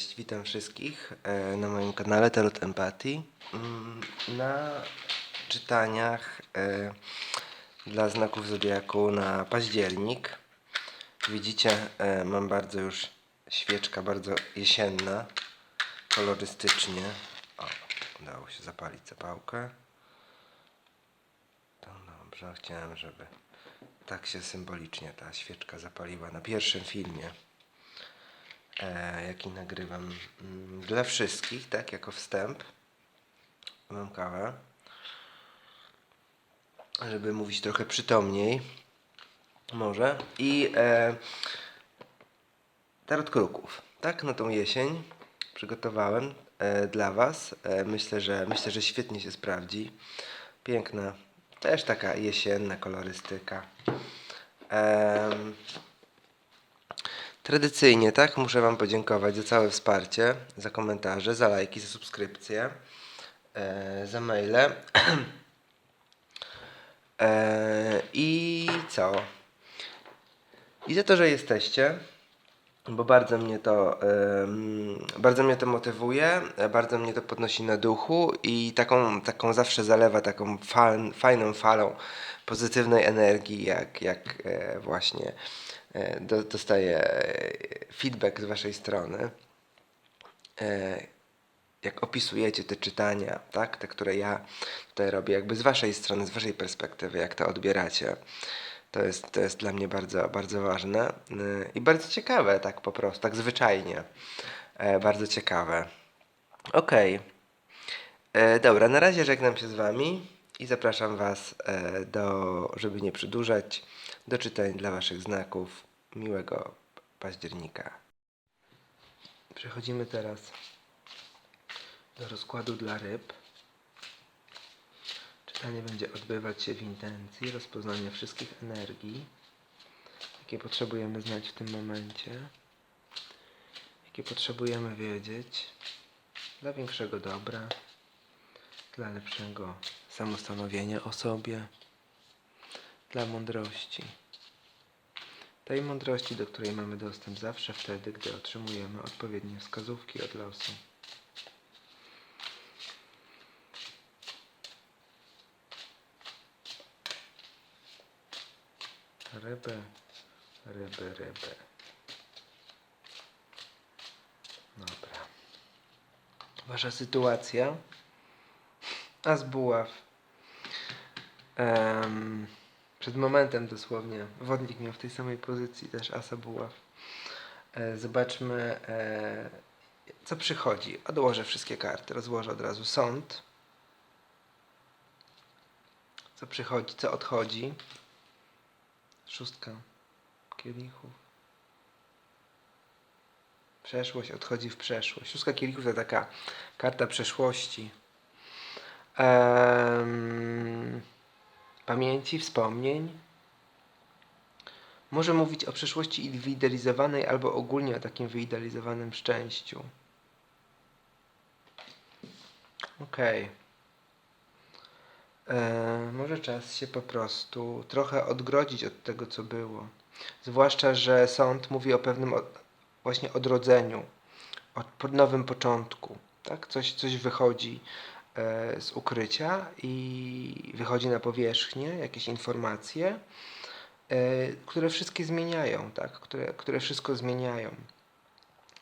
Cześć, witam wszystkich e, na moim kanale Tarot Empathy. Mm, Na czytaniach e, dla znaków Zodiaku na październik. Widzicie, e, mam bardzo już świeczka, bardzo jesienna, kolorystycznie. O, udało się zapalić zapałkę. To dobrze, chciałem, żeby tak się symbolicznie ta świeczka zapaliła na pierwszym filmie jaki nagrywam mm, dla wszystkich, tak, jako wstęp. Mam kawę. Żeby mówić trochę przytomniej. Może. I e, tarot kruków, tak, na tą jesień przygotowałem e, dla Was. E, myślę, że myślę, że świetnie się sprawdzi. Piękna, też taka jesienna kolorystyka. Em, Tradycyjnie, tak, muszę Wam podziękować za całe wsparcie, za komentarze, za lajki, za subskrypcje, e, za maile. e, I co? I za to, że jesteście, bo bardzo mnie to, em, bardzo mnie to motywuje, e, bardzo mnie to podnosi na duchu i taką, taką zawsze zalewa taką fajną falą pozytywnej energii, jak, jak e, właśnie e, dostaję e, feedback z Waszej strony. E, jak opisujecie te czytania, tak, te, które ja tutaj robię, jakby z Waszej strony, z Waszej perspektywy, jak to odbieracie. To jest, to jest dla mnie bardzo, bardzo ważne y, i bardzo ciekawe, tak po prostu, tak zwyczajnie. E, bardzo ciekawe. Okej. E, Dobra, na razie żegnam się z Wami i zapraszam Was e, do, żeby nie przedłużać, do czytań dla Waszych znaków. Miłego października. Przechodzimy teraz do rozkładu dla ryb. Czytanie będzie odbywać się w intencji rozpoznania wszystkich energii, jakie potrzebujemy znać w tym momencie, jakie potrzebujemy wiedzieć dla większego dobra, dla lepszego samostanowienia o sobie, dla mądrości. Tej mądrości, do której mamy dostęp zawsze wtedy, gdy otrzymujemy odpowiednie wskazówki od losu. Ryby, ryby, ryby. Dobra. Wasza sytuacja. As buław. Przed momentem dosłownie wodnik miał w tej samej pozycji też asa buław. E, zobaczmy, e, co przychodzi. Odłożę wszystkie karty. Rozłożę od razu sąd. Co przychodzi, co odchodzi. Szóstka kielichów. Przeszłość odchodzi w przeszłość. Szóstka kielichów to taka karta przeszłości. Em, pamięci, wspomnień. Może mówić o przeszłości wyidealizowanej albo ogólnie o takim wyidealizowanym szczęściu. Okej. E, może czas się po prostu trochę odgrodzić od tego, co było. Zwłaszcza, że sąd mówi o pewnym od, właśnie odrodzeniu, o nowym początku. Tak? Coś, coś wychodzi z ukrycia i wychodzi na powierzchnię, jakieś informacje, e, które wszystkie zmieniają, tak? które, które wszystko zmieniają.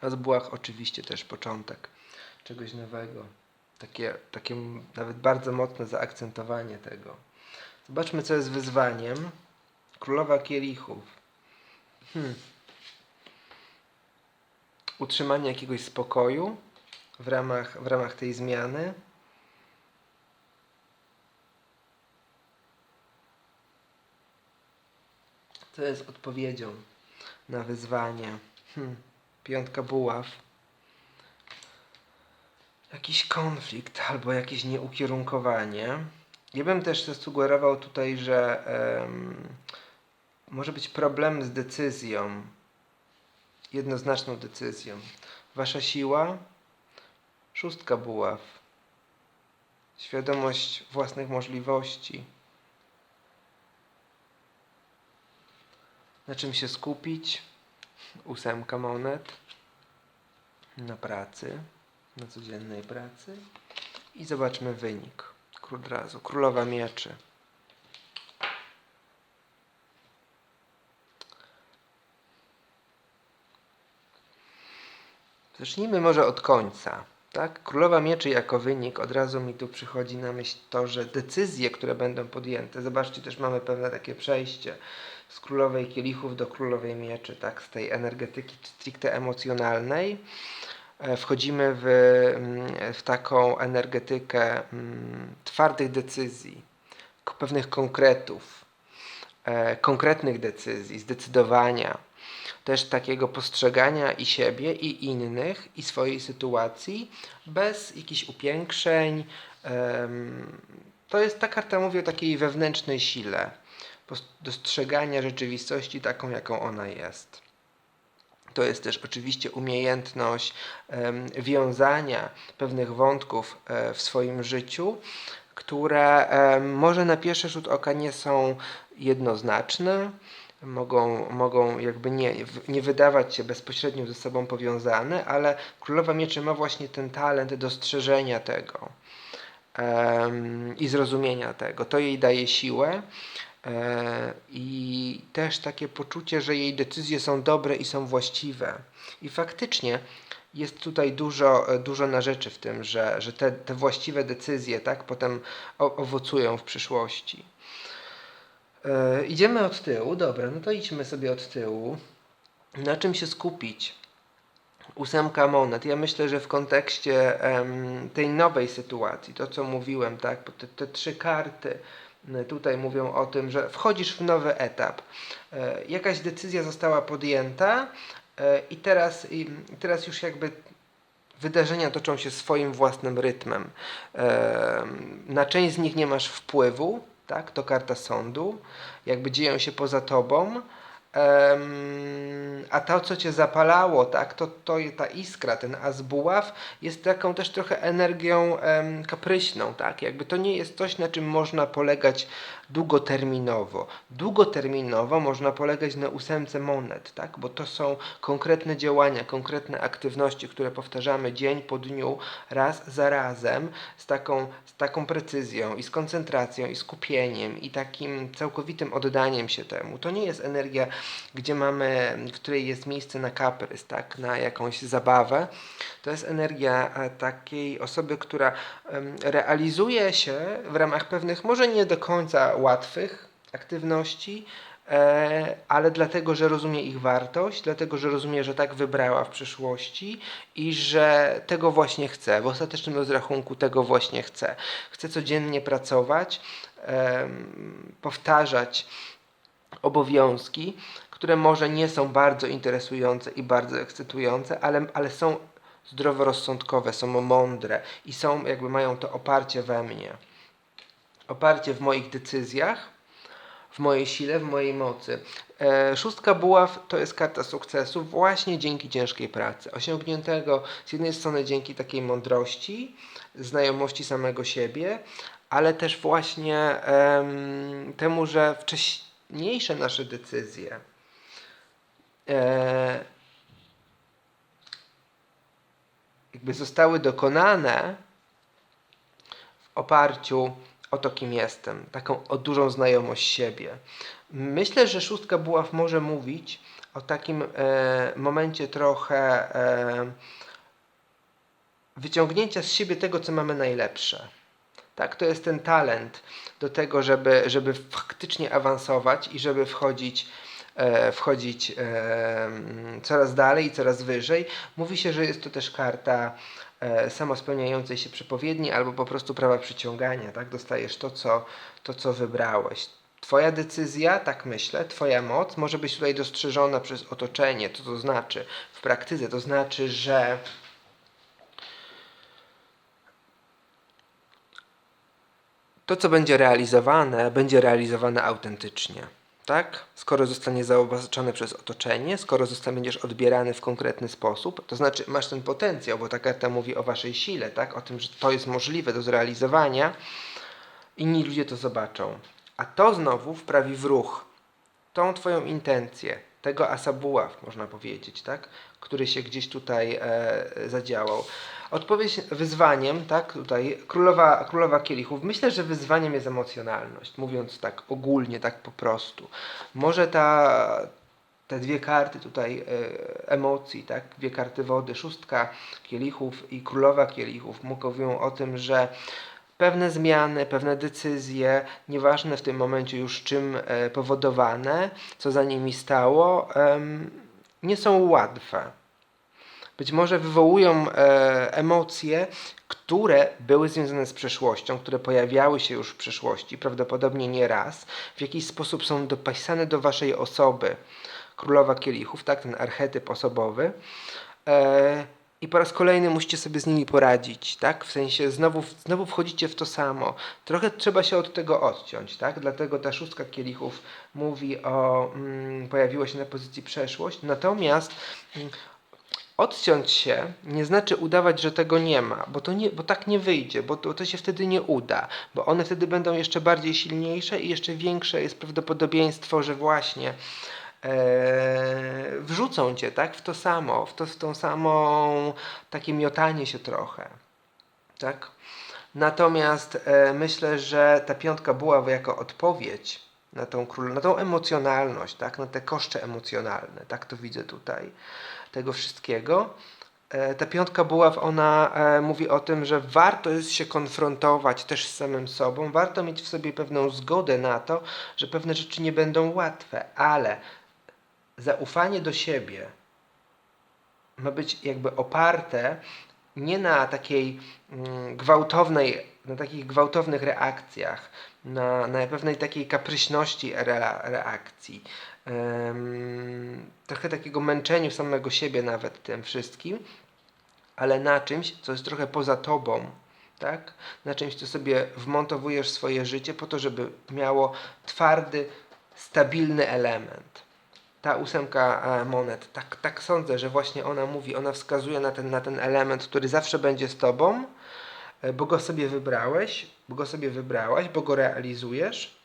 A z Błach oczywiście też początek czegoś nowego. Takie, takie nawet bardzo mocne zaakcentowanie tego. Zobaczmy, co jest wyzwaniem. Królowa kielichów. Hmm. Utrzymanie jakiegoś spokoju w ramach, w ramach tej zmiany. Co jest odpowiedzią na wyzwanie? Hmm. Piątka buław jakiś konflikt albo jakieś nieukierunkowanie. Ja bym też zasugerował tutaj, że em, może być problem z decyzją, jednoznaczną decyzją. Wasza siła, szóstka buław, świadomość własnych możliwości. Na czym się skupić? Ósemka monet. na pracy, na codziennej pracy i zobaczmy wynik. Od razu. Królowa mieczy. Zacznijmy może od końca. Tak? Królowa mieczy jako wynik, od razu mi tu przychodzi na myśl to, że decyzje, które będą podjęte, zobaczcie, też mamy pewne takie przejście z królowej kielichów do królowej mieczy, tak? z tej energetyki stricte emocjonalnej. E, Wchodzimy w, mm, w taką energetykę mm, twardych decyzji, pewnych konkretów, e, konkretnych decyzji, zdecydowania, też takiego postrzegania i siebie, i innych, i swojej sytuacji, bez jakichś upiększeń. To jest ta karta mówi o takiej wewnętrznej sile, dostrzegania rzeczywistości taką, jaką ona jest. To jest też oczywiście umiejętność wiązania pewnych wątków e, w swoim życiu, które może na pierwszy rzut oka nie są jednoznaczne, mogą, mogą jakby nie, nie wydawać się bezpośrednio ze sobą powiązane, ale Królowa Mieczy ma właśnie ten talent dostrzeżenia tego em, i zrozumienia tego. To jej daje siłę e, i też takie poczucie, że jej decyzje są dobre i są właściwe. I faktycznie jest tutaj dużo, dużo na rzeczy w tym, że, że te, te właściwe decyzje tak, potem owocują w przyszłości. E, idziemy od tyłu, dobra, no to idźmy sobie od tyłu. Na czym się skupić? ósemka monet. Ja myślę, że w kontekście em, tej nowej sytuacji, to co mówiłem, tak, te, te trzy karty tutaj mówią o tym, że wchodzisz w nowy etap. E, jakaś decyzja została podjęta e, i teraz, i teraz już jakby wydarzenia toczą się swoim własnym rytmem. Em, Na część z nich nie masz wpływu, tak? To karta sądu. Jakby dzieją się poza tobą. Em, a to, co cię zapalało, tak, to, to ta iskra, ten as buław jest taką też trochę energią em, kapryśną, tak, jakby to nie jest coś, na czym można polegać długoterminowo. Długoterminowo można polegać na ósemce monet, tak, bo to są konkretne działania, konkretne aktywności, które powtarzamy dzień po dniu, raz za razem, z taką, z taką precyzją i z koncentracją i skupieniem i takim całkowitym oddaniem się temu. To nie jest energia, gdzie mamy, w której jest miejsce na kaprys, tak, na jakąś zabawę. To jest energia e, takiej osoby, która realizuje się w ramach pewnych, może nie do końca łatwych aktywności, e, ale dlatego, że rozumie ich wartość, dlatego, że rozumie, że tak wybrała w przyszłości i że tego właśnie chce. W ostatecznym rozrachunku tego właśnie chce. Chce codziennie pracować, powtarzać obowiązki, które może nie są bardzo interesujące i bardzo ekscytujące, ale, ale są zdroworozsądkowe, są mądre i są, jakby mają to oparcie we mnie. Oparcie w moich decyzjach, w mojej sile, w mojej mocy. E, szóstka buław to jest karta sukcesu właśnie dzięki ciężkiej pracy. Osiągniętego z jednej strony dzięki takiej mądrości, znajomości samego siebie, ale też właśnie em, temu, że wcześniejsze nasze decyzje jakby zostały dokonane w oparciu o to, kim jestem, taką o dużą znajomość siebie. Myślę, że szóstka buław może mówić o takim e, momencie trochę e, wyciągnięcia z siebie tego, co mamy najlepsze. Tak, to jest ten talent do tego, żeby, żeby faktycznie awansować i żeby wchodzić, e, wchodzić e, mm, coraz dalej i coraz wyżej. Mówi się, że jest to też karta e, samospełniającej się przepowiedni albo po prostu prawa przyciągania. Tak? Dostajesz to co, to, co wybrałeś. Twoja decyzja, tak myślę, Twoja moc może być tutaj dostrzeżona przez otoczenie. Co to znaczy w praktyce? To znaczy, że to, co będzie realizowane, będzie realizowane autentycznie. Tak? Skoro zostanie zauważone przez otoczenie, skoro zostanie będziesz odbierany w konkretny sposób, to znaczy masz ten potencjał, bo ta karta mówi o waszej sile, tak? O tym, że to jest możliwe do zrealizowania, inni ludzie to zobaczą. A to znowu wprawi w ruch tą twoją intencję, tego asa buław, można powiedzieć, tak? który się gdzieś tutaj e, zadziałał. Odpowiedź wyzwaniem, tak, tutaj królowa, królowa kielichów. Myślę, że wyzwaniem jest emocjonalność, mówiąc tak ogólnie, tak po prostu. Może ta, te dwie karty tutaj e, emocji, tak, dwie karty wody, szóstka kielichów i królowa kielichów mówią o tym, że pewne zmiany, pewne decyzje, nieważne w tym momencie już czym e, powodowane, co za nimi stało, nie są łatwe. Być może wywołują e, emocje, które były związane z przeszłością, które pojawiały się już w przeszłości, prawdopodobnie nie raz, w jakiś sposób są dopisane do waszej osoby. Królowa kielichów, tak, ten archetyp osobowy. E, i po raz kolejny musicie sobie z nimi poradzić, tak? W sensie znowu, znowu wchodzicie w to samo. Trochę trzeba się od tego odciąć, tak? Dlatego ta szóstka kielichów mówi o, mm, pojawiła się na pozycji przeszłość, natomiast mm, odciąć się nie znaczy udawać, że tego nie ma, bo, to nie, bo tak nie wyjdzie, bo to, to się wtedy nie uda, bo one wtedy będą jeszcze bardziej silniejsze i jeszcze większe jest prawdopodobieństwo, że właśnie e, wrzucą cię tak, w to samo, w, to, w tą samą takie miotanie się trochę. Tak? Natomiast e, myślę, że ta piątka była jako odpowiedź na tą, król, na tą emocjonalność, tak? na te koszty emocjonalne, tak to widzę tutaj, tego wszystkiego. E, ta piątka buław, ona e, mówi o tym, że warto jest się konfrontować też z samym sobą, warto mieć w sobie pewną zgodę na to, że pewne rzeczy nie będą łatwe, ale zaufanie do siebie ma być jakby oparte nie na takiej mm, gwałtownej, na takich gwałtownych reakcjach, na, na pewnej takiej kapryśności re, reakcji, em, trochę takiego męczeniu samego siebie nawet tym wszystkim, ale na czymś, co jest trochę poza tobą, tak? Na czymś, co sobie wmontowujesz w swoje życie po to, żeby miało twardy, stabilny element ta ósemka e, monet, tak, tak sądzę, że właśnie ona mówi, ona wskazuje na ten, na ten element, który zawsze będzie z tobą, e, bo go sobie wybrałeś, bo go sobie wybrałaś, bo go realizujesz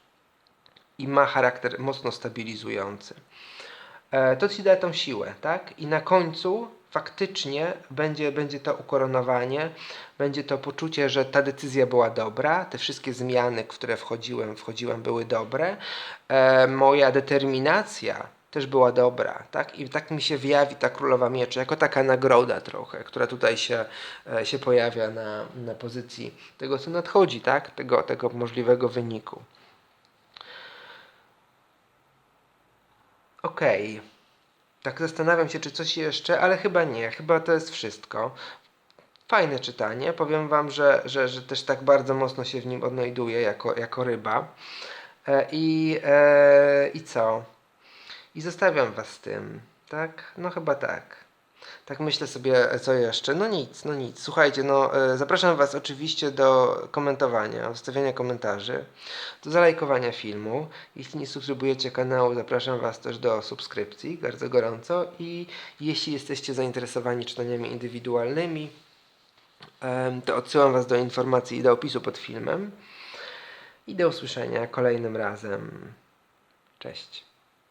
i ma charakter mocno stabilizujący. E, to ci da tą siłę, tak? I na końcu faktycznie będzie, będzie to ukoronowanie, będzie to poczucie, że ta decyzja była dobra, te wszystkie zmiany, w które wchodziłem, wchodziłem były dobre. Moja determinacja też była dobra, tak? I tak mi się wyjawi ta królowa mieczy, jako taka nagroda trochę, która tutaj się, e, się pojawia na, na pozycji tego, co nadchodzi, tak? Tego, tego możliwego wyniku. Okej. Okay. Tak zastanawiam się, czy coś jeszcze, ale chyba nie. Chyba to jest wszystko. Fajne czytanie. Powiem Wam, że, że, że też tak bardzo mocno się w nim odnajduję jako, jako ryba. E, I, e, I co? I zostawiam was z tym, tak? No chyba tak. Tak myślę sobie, co jeszcze. No nic, no nic. Słuchajcie, no e, zapraszam was oczywiście do komentowania, zostawiania komentarzy, do zalajkowania filmu. Jeśli nie subskrybujecie kanału, zapraszam was też do subskrypcji, bardzo gorąco. I jeśli jesteście zainteresowani czytaniami indywidualnymi, to odsyłam was do informacji i do opisu pod filmem. I do usłyszenia kolejnym razem. Cześć.